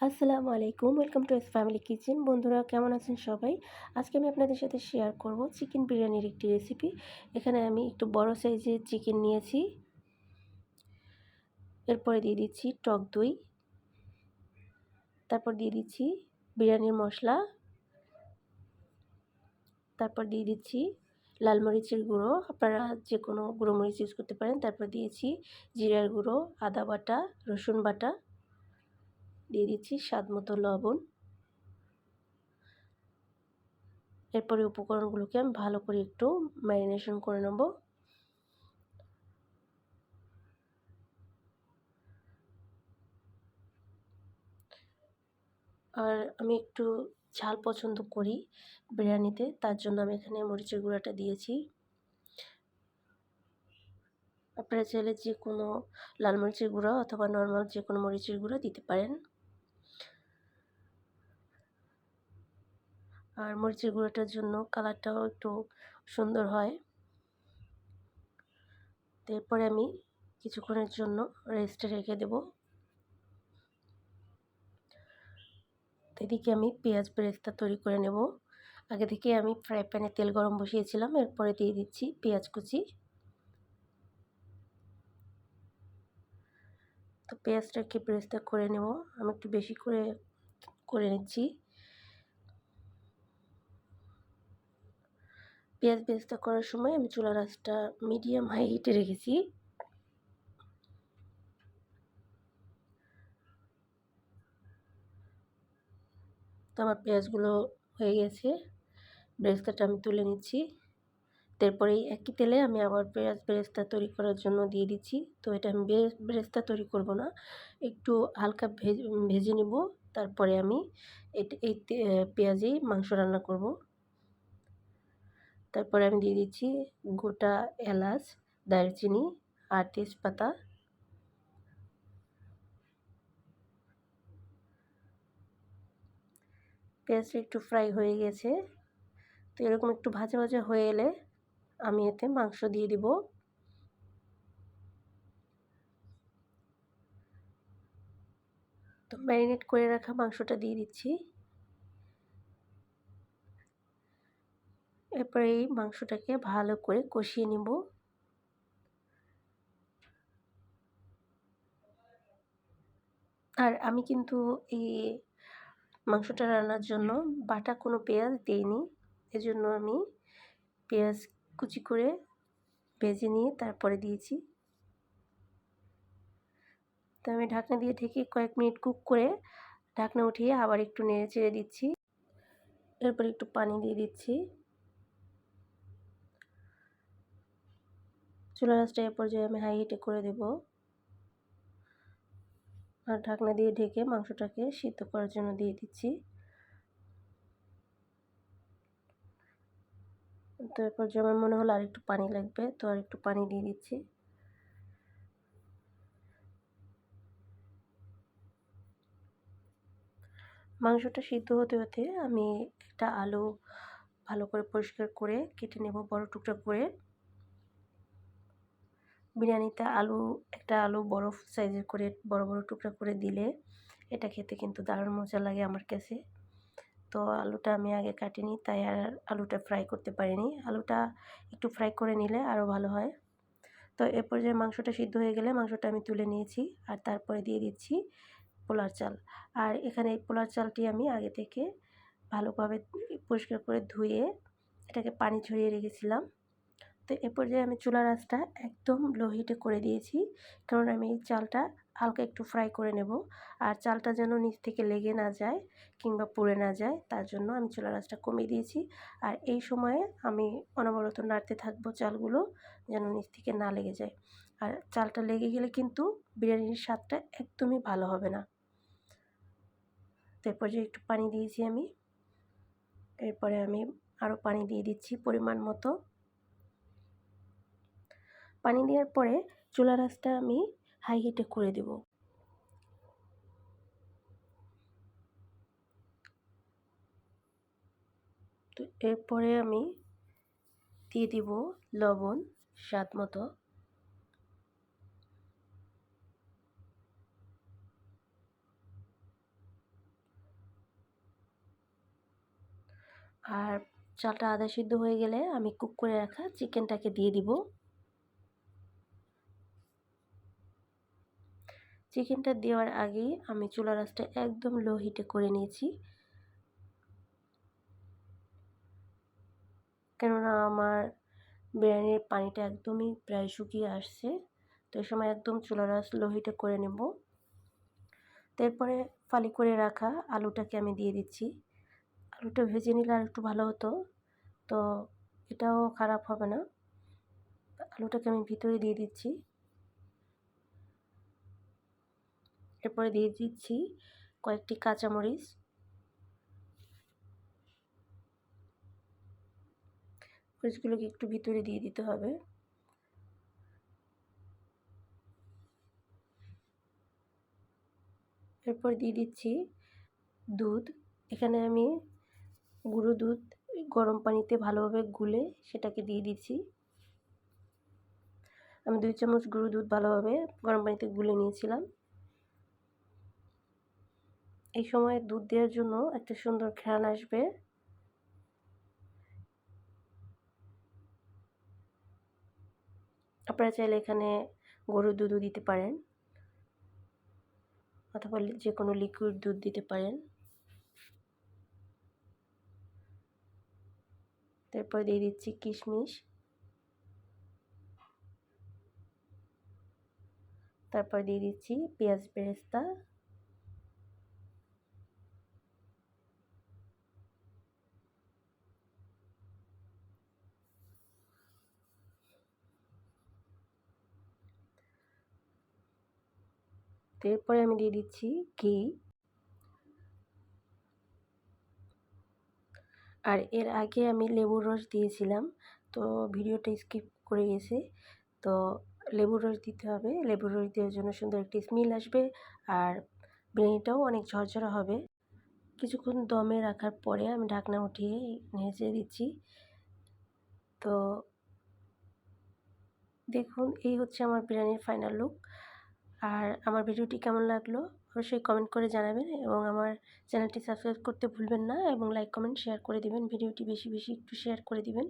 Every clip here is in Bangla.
আসসালামু আলাইকুম, welcome to S family kitchen. বন্ধুরা, কেমন আছেন সবাই? আজকে আমি আপনাদের সাথে শেয়ার করব চিকেন বিরিয়ানির একটি রেসিপি। এখানে আমি একটু বড় সাইজের চিকেন নিয়েছি। এরপরে দিয়ে দিচ্ছি টক দই। তারপর দিয়ে দিচ্ছি বিরিয়ানির মশলা। তারপর দিয়ে দিচ্ছি লাল মরিচের গুঁড়ো। আপনারা যে কোনো গুঁড়ো মরিচ ইউজ করতে পারেন। তারপর দিয়েছি জিরার গুঁড়ো, আদা বাটা, রসুন বাটা। দিয়ে দিচ্ছি স্বাদ মতো লবণ। এরপরে উপকরণগুলোকে আমি ভালো করে একটু ম্যারিনেশন করে নেব। আর আমি একটু ঝাল পছন্দ করি বিরিয়ানিতে, তার জন্য আমি এখানে মরিচের গুঁড়াটা দিয়েছি। আপনারা চাইলে যে কোনো লাল মরিচের গুঁড়ো অথবা নর্মাল যে কোনো মরিচের গুঁড়ো দিতে পারেন। আর মরিচের গুঁড়োটার জন্য কালারটাও একটু সুন্দর হয়। এরপরে আমি কিছুক্ষণের জন্য রেস্টে রেখে দেব। এদিকে আমি পেঁয়াজ বেরেস্তা তৈরি করে নেব। আগে থেকে আমি ফ্রাই প্যানে তেল গরম বসিয়েছিলাম, এরপরে দিয়ে দিচ্ছি পেঁয়াজ কুচি। তো পেঁয়াজটাকে বেরেস্তা করে নেব। আমি একটু বেশি করে করে নিচ্ছি। পেঁয়াজ বেরেস্তা করার সময় আমি চুলা আঁচটা মিডিয়াম হাই হিটে রেখেছি। তো আমার পেঁয়াজগুলো হয়ে গেছে। বেরেস্তাটা আমি তুলে নিচ্ছি। তারপরে একই তেলে আমি আবার পেঁয়াজ বেরেস্তা তৈরি করার জন্য দিয়ে দিচ্ছি। তো এটা আমি বেরেস্তা তৈরি করব না। একটু হালকা ভেজে নেব। তারপরে আমি এই পেঁয়াজেই মাংস রান্না করব। তারপরে আমি দিয়ে দিচ্ছি গোটা এলাচ, দারচিনি আর তেজপাতা। পেঁয়াজটা একটু ফ্রাই হয়ে গেছে। তো এরকম একটু ভাজা ভাজা হয়ে এলে আমি এতে মাংস দিয়ে দিব। তো ম্যারিনেট করে রাখা মাংসটা দিয়ে দিচ্ছি। এরপরে এই মাংসটাকে ভালো করে কষিয়ে নিব। আর আমি কিন্তু এই মাংসটা রান্নার জন্য বাটা কোনো পেঁয়াজ দিইনি। এজন্য আমি পেঁয়াজ কুচি করে ভেজে নিয়ে তারপরে দিয়েছি। তো আমি ঢাকনা দিয়ে ঢেকে কয়েক মিনিট কুক করে ঢাকনা উঠিয়ে আবার একটু নেড়ে চেড়ে দিচ্ছি। এরপর একটু পানি দিয়ে দিচ্ছি। চুলা রাসটা এ পর্যায়ে আমি হাই হিটে করে দেব। আর ঢাকনা দিয়ে ঢেকে মাংসটাকে সিদ্ধ করার জন্য দিয়ে দিচ্ছি। তো এরপর যেমন মনে হলো আর একটু পানি লাগবে, তো আর একটু পানি দিয়ে দিচ্ছি। মাংসটা সিদ্ধ হতে হতে আমি একটা আলু ভালো করে পরিষ্কার করে কেটে নেব বড় টুকরা করে। বিরিয়ানিতে আলু, একটা আলু বড় সাইজের করে, বড় বড় টুকরা করে দিলে এটা খেতে কিন্তু দারুণ মজা লাগে আমার কাছে। তো আলুটা আমি আগে কাটিনি, তাই আর আলুটা ফ্রাই করতে পারিনি। আলুটা একটু ফ্রাই করে নিলে আরও ভালো হয়। তো এ পর্যায়ে মাংসটা সিদ্ধ হয়ে গেলে মাংসটা আমি তুলে নিয়েছি আর তারপরে দিয়ে দিচ্ছি পোলার চাল। আর এখানে এই পোলার চালটি আমি আগে থেকে ভালোভাবে পরিষ্কার করে ধুয়ে এটাকে পানি ছড়িয়ে রেখেছিলাম। তো এ পর্যায়ে আমি চুলার আঁচটা একদম লো হিটে করে দিয়েছি। কারণ আমি চালটা হালকা একটু ফ্রাই করে নেব। আর চালটা যেন নিচ থেকে লেগে না যায় কিংবা পুড়ে না যায়, তার জন্য আমি চুলার আঁচটা কমিয়ে দিয়েছি। আর এই সময়ে আমি অনবরত নাড়তে থাকব চালগুলো যেন নিচ থেকে না লেগে যায়। আর চালটা লেগে গেলে কিন্তু বিরিয়ানির স্বাদটা একদমই ভালো হবে না। তারপর যে একটু পানি দিয়েছি আমি। এরপরে আমি আরও পানি দিয়ে দিচ্ছি পরিমাণ মতো। পানি দেওয়ার পরে চুলা রাসটা আমি হাই হিটে করে দেব। তো এরপরে আমি দিয়ে দিব লবণ স্বাদ মতো। আর চালটা আধা সিদ্ধ হয়ে গেলে আমি কুক করে রাখা চিকেনটাকে দিয়ে দিব। চিকেনটা দেওয়ার আগেই আমি চুলা রাসটা একদম লো হিটে করে নিয়েছি। কেননা আমার বিরিয়ানির পানিটা একদমই প্রায় শুকিয়ে আসছে, তো এই সময় একদম চুলা রাস লো হিটে করে নেব। তারপরে ফালি করে রাখা আলুটাকে আমি দিয়ে দিচ্ছি। আলুটা ভেজে নিলে আর একটু ভালো হতো, তো এটাও খারাপ হবে না। আলুটাকে আমি ভিতরে দিয়ে দিচ্ছি। এরপরে দিয়ে দিচ্ছি, কয়েকটি কাঁচামরিচ। মরিচগুলোকে একটু ভিতরে দিয়ে দিতে হবে। এরপর দিয়ে দিচ্ছি দুধ। এখানে আমি গুঁড়ো দুধ গরম পানিতে ভালোভাবে গুলে সেটাকে দিয়ে দিচ্ছি। আমি দুই চামচ গুঁড়ো দুধ ভালোভাবে গরম পানিতে গুলে নিয়েছিলাম। এই সময় দুধ দেওয়ার জন্য একটা সুন্দর ঘ্রাণ আসবে। আপনারা চাইলে এখানে গরুর দুধও দিতে পারেন অথবা যে কোনো লিকুইড দুধ দিতে পারেন। তারপর দিয়ে দিচ্ছি কিশমিশ। তারপর দিয়ে দিচ্ছি পেঁয়াজ বেরেস্তা। এরপরে আমি দিয়ে দিচ্ছি ঘি। আর এর আগে আমি লেবুর রস দিয়েছিলাম, তো ভিডিওটা স্কিপ করে গেছে। তো লেবুর রস দিতে হবে, লেবুর রস দেওয়ার জন্য সুন্দর একটি স্মেল আসবে আর বিরিয়ানিটাও অনেক ঝরঝরা হবে। কিছুক্ষণ দমে রাখার পরে আমি ঢাকনা উঠিয়ে নেড়ে দিচ্ছি। তো দেখুন, এই হচ্ছে আমার বিরিয়ানির ফাইনাল লুক আর আমার ভিডিওটি কেমন লাগল অবশ্যই কমেন্ট করে জানাবেন এবং আমার চ্যানেলটি সাবস্ক্রাইব করতে ভুলবেন না এবং লাইক কমেন্ট শেয়ার করে দিবেন। ভিডিওটি বেশি বেশি একটু শেয়ার করে দিবেন।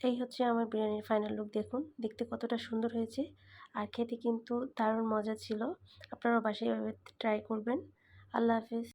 এই হচ্ছে আমার বিরিয়ানির ফাইনাল লুক দেখুন। দেখতে কতটা সুন্দর হয়েছে আর খেতে কিন্তু দারুণ মজা ছিল। আপনারাও বাসায় ট্রাই করবেন। আল্লাহ হাফিজ।